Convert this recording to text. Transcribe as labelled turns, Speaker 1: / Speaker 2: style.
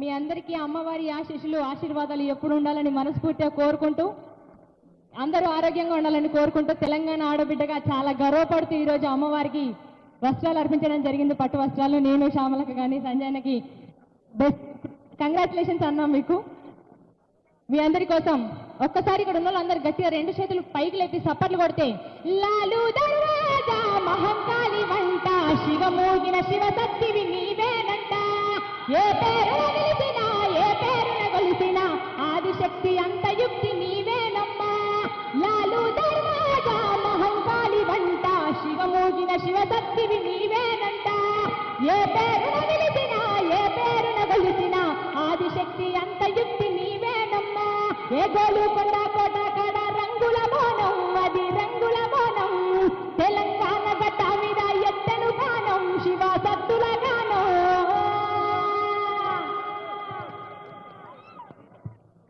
Speaker 1: మీ అందరికీ అమ్మవారి ఆశీస్సులు ఆశీర్వాదాలు ఎప్పుడు ఉండాలని మనస్ఫూర్తిగా కోరుకుంటూ అందరూ ఆరోగ్యంగా ఉండాలని కోరుకుంటూ తెలంగాణ ఆడబిడ్డగా చాలా గర్వపడుతూ ఈరోజు అమ్మవారికి వస్త్రాలు అర్పించడం జరిగింది. పట్టు వస్త్రాలు నేను శ్యామలకు కానీ సంజయనకి బెస్ట్. కంగ్రాచులేషన్స్ అన్నాం మీకు. మీ అందరి కోసం ఒక్కసారి ఇక్కడ ఉన్న అందరు గట్టిగా రెండు చేతులు పైకి లేపి సప్పట్లు కొడితే లాలు దర్వాజా మహంకాళి వంట శివమోగిన శివ శక్తివి నీవేనంట ఏ శక్తి అంత యుక్తి నీవేనమ్మా. లాలు దర్వాజా మహంకాళి వంట. శివమోగిన శివశక్తివి నీవేనంట. ఏ పేరున నిలిచినా ఏ పేరున గలిచినా ఆదిశక్తి అంత యుక్తి నీవేనమ్మా. ఏ గోలు కొండ